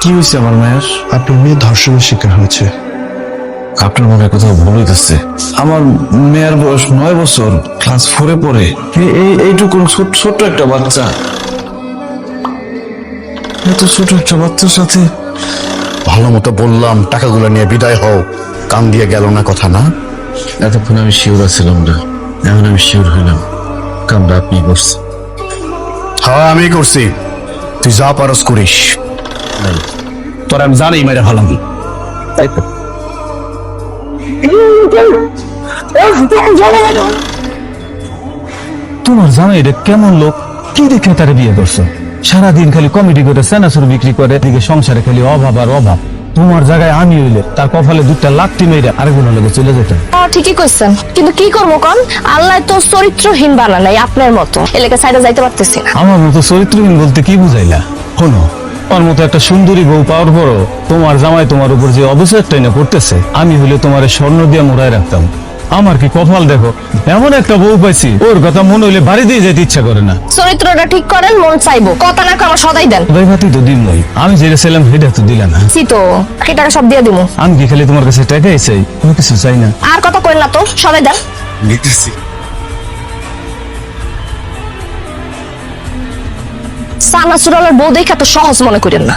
কি হয়েছে আমার মায়ের? আপনার মেয়ে ধর্ষণের শিকার হয়েছে। আপনার মনে কোথাও ভুল হইতেছে? আমার মেয়ের বয়স নয় বছর ক্লাস ফোরে পড়ে। এই- এই এইটুকু ছোট্ট একটা বাচ্চা। এত ছোট একটা বাচ্চার সাথে। ভালো মতো বললাম টাকাগুলো নিয়ে বিদায় হও। কান দিয়ে গেল না কথা না? এতক্ষণ আমি শিওর আছিলাম না। এখন আমি শিওর হইলাম। কামটা আপনি করছি হ্যাঁ আমি করছি। তুই যা পারস করিস। তোর আমি জানি মেরে ভালো তাই তো তোমার জানো এটা কেমন লোক? কি দেখে তারে বিয়ে করছ? সারাদিন খালি কমেডি করে সেনাসুর বিক্রি করে এদিকে সংসারে খালি অভাব আর অভাব। তোমার জায়গায় আমি হইলে তার কপালে দুটা লাঠি মেরে আরেকজনের লোকে চলে যেতাম। ও ঠিকই কইছেন। কিন্তু কি করব কন? আল্লাহ তো চরিত্রহীন বানালাই আপনার মতো। এলাকা সাইডে যাইতে পারতেছি আমার মতো চরিত্রহীন বলতে কি বুঝাইলা? শোনো তোমার মতো একটা সুন্দরী বউ পাওয়ার পরও তোমার জামাই তোমার উপর যে অবিচারটা না করতেছে আমি হলে তোমার স্বর্ণ দিয়ে মোড়ায় রাখতাম। আমার কি কপাল দেখো? এমন একটা বউ পাইছি ওর কথা মনে হইলে বাড়ি দিয়ে যেতে ইচ্ছা করে না। চরিত্রটা ঠিক করেন মন চাইব। কথা না আমার সদাই দেন। ওদের ভাতি তো দিন নই আমি যেটা ছিলাম সেটা তো দিলা না। সি তো বাকি টাকা সব দিয়ে দিবো আমি কি খালি তোমার কাছে টাকাই চাই? কোনো কিছু চাই না। আর কথা করেন না তো সদাই দেন। নিতেছি। বউ দেখা তো সহজ মনে করেন না।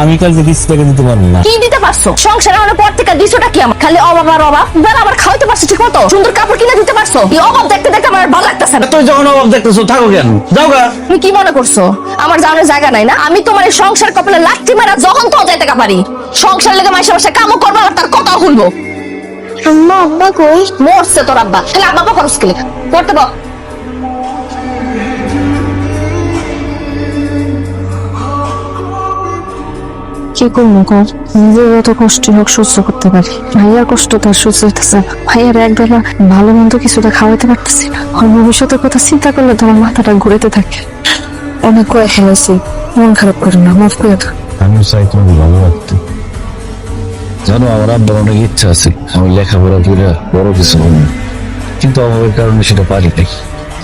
আমি কালকে কিছু টাকা দিতে পারব না। কি দিতে পারছ? সংসারে অনেক পর থেকে দিছোটা কি আমার? খালি অভাব আর অভাব। বেলা আবার খাওয়াইতে পারছ ঠিক মতো সুন্দর কাপড় কিনে দিতে পারছ? এই অভাব দেখতে দেখতে আমার ভালো লাগতেছে না। তুই যখন অভাব দেখতেছো থাকো কেন? যাও গা। তুমি কি মনে করছ? আমার জানার জায়গা নাই না? আমি তোমার এই সংসার কপালে লাঠি মারা যখন তো যাইতে পারি। সংসার লেগে মাসে মাসে কামও করব আর তার কথাও শুনব আম্মা আব্বা কই? মরছে তোর আব্বা। তাহলে আব্বা করস কেলে করতে বল। কি করব কর, নিজের যত কষ্ট হোক সহ্য করতে পারি। ভাইয়ার কষ্ট তার সহ্য হইতেছে না। ভাইয়ার একবেলা ভালো মন্দ কিছুটা খাওয়াইতে পারতেছি না। ভবিষ্যতের কথা চিন্তা করলে তোমার মাথাটা ঘুরেতে থাকে। অনেক কয়ে ফেলেছি, মন খারাপ করে না, মাফ করে দাও। আমি চাই তোমাকে ভালো রাখতে জানো, আমার আব্বার অনেক ইচ্ছা আছে। আমি লেখাপড়া করে বড় কিছু হব কিন্তু অভাবের কারণে সেটা পারি নাই।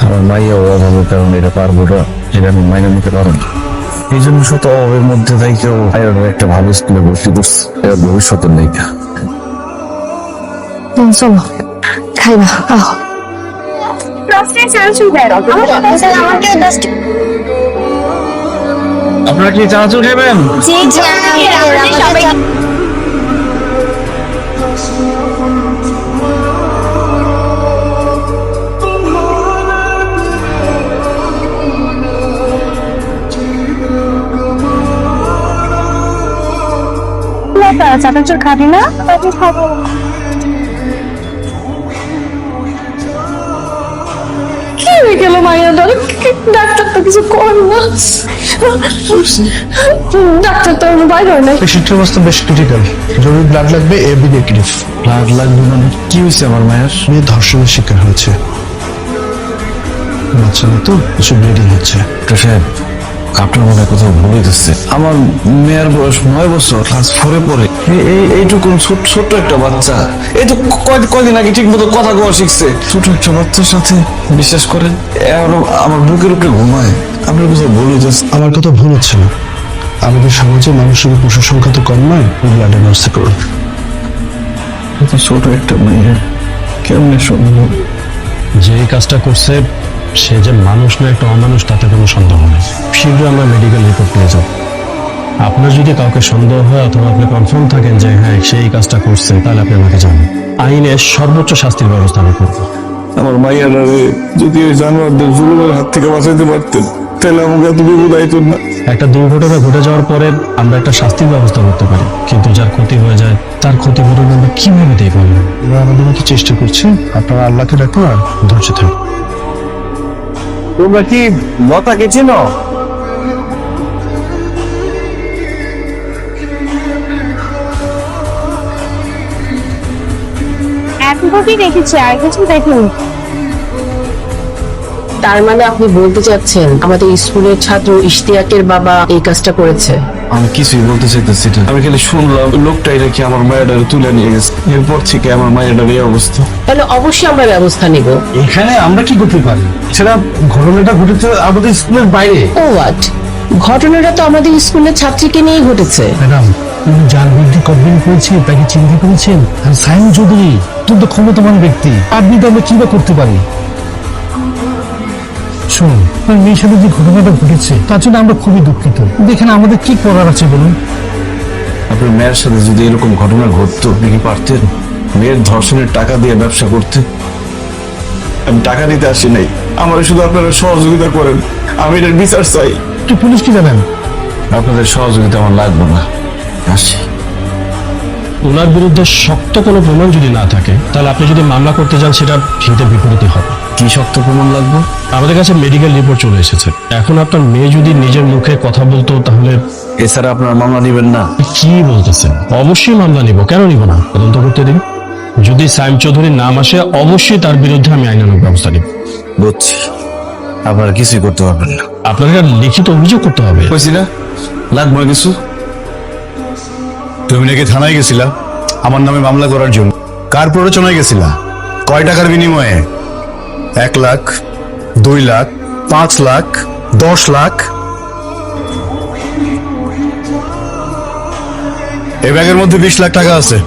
আমার মাইয়া অভাবের কারণে এটা পারব না এটা আমি মাইনে নিতে পারব না। এই জন্য শত অভাবের মধ্যে তাই কেউ আয়নের একটা ভালো স্কুলে ভর্তি করছে এর ভবিষ্যতের নেই। চলো। খাইবা আহ। আপনারা কি চানাচুর খাবেন? চাটাচুর খাবি না? খাব। কি হয়ে গেল মায়ের ধরে ডাক্তার তো কিছু করে না। ডাক্তার তো বাইরে হয় না পেশেন্টের অবস্থা বেশ ক্রিটিক্যাল জরুরি ব্লাড লাগবে এ বি নেগেটিভ ব্লাড লাগবে মানে কি হয়েছে আমার মায়ের? মেয়ে ধর্ষণের শিকার হয়েছে। বাচ্চা তো কিছু ব্লিডিং হচ্ছে। ডক্টর সাহেব আপনার মনে কোথাও ভুল হইতেছে। আমার মেয়ের বয়স নয় বছর ক্লাস ফোরে পড়ে। এই- এই এইটুকু ছোট ছোট্ট একটা বাচ্চা। এই তো কয়- কয়দিন আগে ঠিক মতো কথা কওয়া শিখছে। ছোট একটা বাচ্চার সাথে বিশ্বাস করেন আমার বুকের উপরে ঘুমায়। আপনার কোথাও ভুল হইতেছে? আমার কথা ভুল হচ্ছে না। আমাদের সমাজে মানুষের পশুর সংখ্যা তো কম নয়? ব্লাড এনার্সি করুন। ছোট একটা মেয়ে কেমনে সম্ভব যে এই কাজটা করছে সে যে মানুষ না একটা অমানুষ তাতে কোনো সন্দেহ নেই। শীঘ্রই আমরা মেডিকেল রিপোর্ট পেয়ে যাব। আপনার যদি কাউকে সন্দেহ হয় অথবা আপনি কনফার্ম থাকেন যে হ্যাঁ সে এই কাজটা করছে তাহলে আপনি আমাকে জানান। আইনের সর্বোচ্চ শাস্তির ব্যবস্থা আমি করব। আমার মাইয়ারা রে যদি ওই জানোয়ারদের জুলুমের হাত থেকে বাঁচাইতে পারতেন তাহলে আমাকে এত বিপদ আইতো না। একটা দুর্ঘটনা ঘটে যাওয়ার পরে আমরা একটা শাস্তির ব্যবস্থা করতে পারি। কিন্তু যার ক্ষতি হয়ে যায় তার ক্ষতিপূরণ আমরা কীভাবে দেই বলবেন আমরা আমাদের মতো চেষ্টা করছি। আপনারা আল্লাহকে রাখুন আর ধৈর্য থাকুন তোমরা কি লতাকে চেনো এতটুকুই দেখেছি আর কিছু দেখিনি। তার মানে আপনি বলতে চাচ্ছেন আমাদের স্কুলের ছাত্র ইশতিয়াকের বাবা এই কাজটা করেছে। আমি কিছুই বলতে চাইতেছি না। আমি খালি শুনলাম লোকটাই নাকি আমার মায়ের তুলে নিয়ে গেছে। এরপর থেকে আমার মায়ের এই অবস্থা। তাহলে অবশ্যই আমরা ব্যবস্থা নিব। এখানে আমরা কি করতে পারি? সেটা ঘটনাটা ঘটেছে আমাদের স্কুলের বাইরে। ও হোয়াট ঘটনাটা তো আমাদের স্কুলের ছাত্রীকে নিয়েই ঘটেছে। ম্যাডাম উনি যার বিরুদ্ধে কমপ্লেন করেছেন তাকে চিন্তা করেছেন। আর সাইন চৌধুরী অত্যন্ত ক্ষমতাবান ব্যক্তি। আপনি তো আমরা কি বা করতে পারি? শুনুন ওই মেয়ের সাথে যে ঘটনাটা ঘটেছে তার জন্য আমরা খুবই দুঃখিত। দেখেন আমাদের কি করার আছে বলুন? আপনার মেয়ের সাথে যদি এরকম ঘটনা ঘটতো আপনি কি পারতেন? মেয়ের ধর্ষণের টাকা দিয়ে ব্যবসা করতে আমি টাকা দিতে আসি নাই। আমার শুধু আপনারা সহযোগিতা করেন। আমি এটার বিচার চাই। একটু পুলিশ কি জানেন? আপনাদের সহযোগিতা আমার লাগবে না। আসি। ওনার বিরুদ্ধে শক্ত কোনো প্রমাণ যদি না থাকে তাহলে আপনি যদি মামলা করতে যান সেটা হিতে বিপরীতে হবে। কি শক্ত প্রমাণ লাগবে? আমাদের কাছে মেডিকেল রিপোর্ট চলে এসেছে। এখন আপনার মেয়ে যদি নিজের মুখে কথা বলতো তাহলে এছাড়া আপনার মামলা দিবেন না। কি বলতেছেন? অবশ্যই মামলা নিব। কেন নিব না? তদন্ত করতে দিন। যদি সাইম চৌধুরীর নাম আসে অবশ্যই তার বিরুদ্ধে আমি আইনানুগ ব্যবস্থা নিব। বুঝছি আপনার কিছুই করতে পারবেন না। আপনাকে আর লিখিত অভিযোগ করতে হবে। কইছি না? লাগবে কিছু? তুমি নাকি থানায় গেছিলা? আমার নামে মামলা করার জন্য। কার প্ররোচনায় গেছিলা? কয় টাকার বিনিময়ে? এক লাখ, দুই লাখ, পাঁচ লাখ, দশ লাখ। এই ব্যাগের মধ্যে বিশ লাখ টাকা আছে।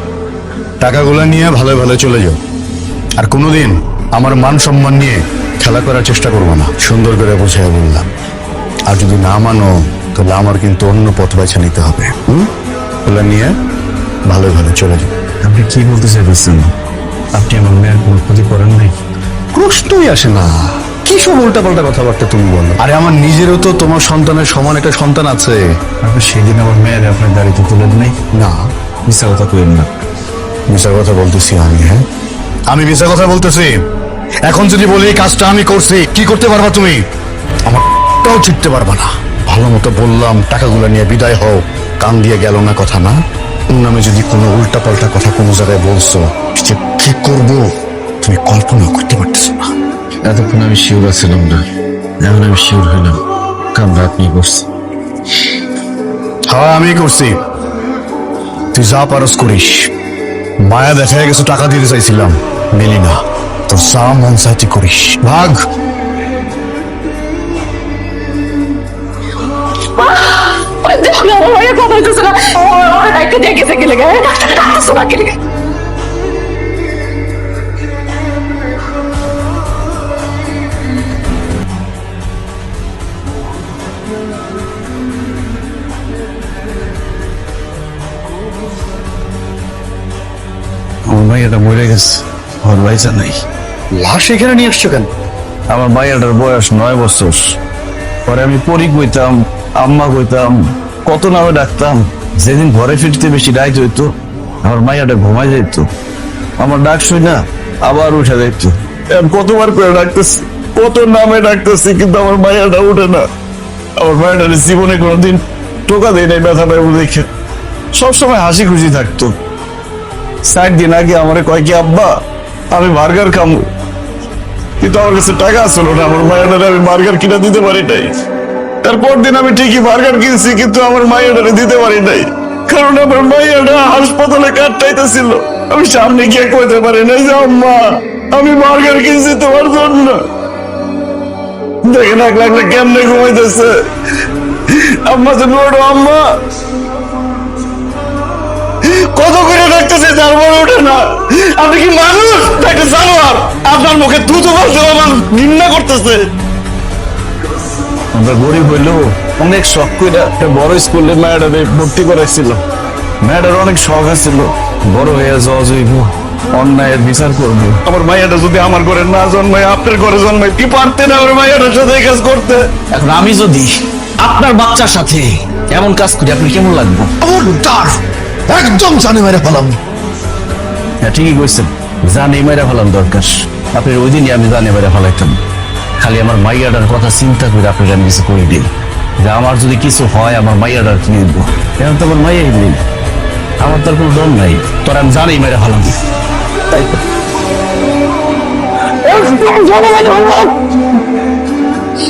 টাকাগুলো নিয়ে ভালো ভালো চলে যাও। আর কোনোদিন আমার মান সম্মান নিয়ে খেলা করার চেষ্টা করব না। সুন্দর করে বোঝাই বললাম। আর যদি না মানো, তাহলে আমার কিন্তু অন্য পথ বেছে নিতে হবে। হুম? ওগুলো নিয়ে ভালো ভালো চলে যাও। আপনি কি বলতে চাইতেছেন? আপনি আমার মেয়ের কোনো ক্ষতি করেন নাই? প্রশ্নই আসে না। কি সব উল্টাপাল্টা কথাবার্তা তুমি বলো? আরে আমার নিজেরও তো তোমার সন্তানের সমান একটা সন্তান আছে। সেদিন আমার মেয়ের আপনার গাড়িতে তুলে নেই? না। মিশা কথা তুলেন না। মিশা কথা বলতেছি আমি হ্যাঁ? আমি মিশা কথা বলতেছি। এখন যদি বলি কাজটা আমি করছি কি করতে পারবা তুমি? আমার টাও চিটতে পারবা না। ভালো মতো বললাম টাকাগুলো নিয়ে বিদায় হও। কান দিয়ে গেল না কথা না? নামে যদি কোনো উল্টা পাল্টা কথা কোনো জায়গায় বলছো কি করব? তুমি কল্পনা করতে পারতেছো না এতক্ষণ আমি শিওর আছিলাম না এখন আমি শিওর হলাম কামরা আপনি করছি হ্যাঁ আমি করছি তুই যা পারস করিস মায়া দেখা গেছে টাকা দিতে চাইছিলাম মিলি না তোর যা মন চাই তুই করিস ভাগ আমার ভাইয়া কথা হইতেছে না আমার একটা দিয়ে গেছে গেলে আমার মাইয়াটা মরে গেছে। নাই। লাশ এখানে নিয়ে আসছো কেন? আমার মাইয়াটার বয়স নয় বছর। পরে আমি পরি কইতাম আম্মা কইতাম কত নামে ডাকতাম। যেদিন ঘরে ফিরতে বেশি রাইত হইতো আমার মাইয়াটা ঘুমাই যাইত। আমার ডাক শুই না আবার উঠে যাইতো। কতবার করে ডাকতেছি কত নামে ডাকতেছি কিন্তু আমার মায়াটা উঠে না। আমার মায়াটা জীবনে কোনোদিন টোকা দেয় নাই, ব্যথা পাইব দেখে সবসময় হাসি খুশি থাকতো। ষাট দিন আগে আমার কয় আব্বা, আমি বার্গার খামু। কিন্তু আমার কাছে টাকা আসলো না, আমার মায়াটারে আমি বার্গার কিনা দিতে পারি নাই। তারপর দিন আমি ঠিকই বার্গার কিনছি, কিন্তু আমার মায়াটারে দিতে পারি নাই। কারণ আমার মাইয়াটা হাসপাতালে কাটাইতেছিল আমি সামনে গিয়ে কইতে পারি নাই যে, আম্মা, আমি বার্গার কিনছি তোমার জন্য। দেখেন এক কেমনে ঘুমাইতেছে? আম্মা তুমি ওঠো আম্মা। কত করে ডাকতেছে ওঠে না। আপনি কি মানুষ? আপনার মুখে দুধ আমার ঘৃণা করতেছে। আমরা গরিব হইলেও অনেক শখ করে একটা বড় স্কুলে ম্যাডারে ভর্তি করাইছিল। ম্যাডার অনেক শখ আছিল। বড় হয়ে যাওয়া যাইব। অন্যায়ের বিচার করব। আমার মাইয়াটা যদি আমার ঘরে না জন্মায় আপনার ঘরে জন্মায় কি পারতেন আমার মাইয়াটার সাথে কাজ করতে? এখন আমি যদি আপনার বাচ্চার সাথে এমন কাজ করি আপনি কেমন লাগবো? একদম জানে মেরে ফেলাম। হ্যাঁ ঠিকই কইছেন। জানি মেরে ফেলাম দরকার। আপনি ওই দিনই আমি জানে মেরে ফেলাইতাম। খালি আমার মাইয়াটার কথা চিন্তা করে আপনাকে আমি কিছু করে দিই যে আমার যদি কিছু হয় আমার মাইয়াটার কি দিব। এখন তো আমার মাইয়াই নেই। আমার তো আর কোনো ডর নাই। তোর আমি জানি মেরে ফেলাম। তাই।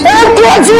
তো একটু আছে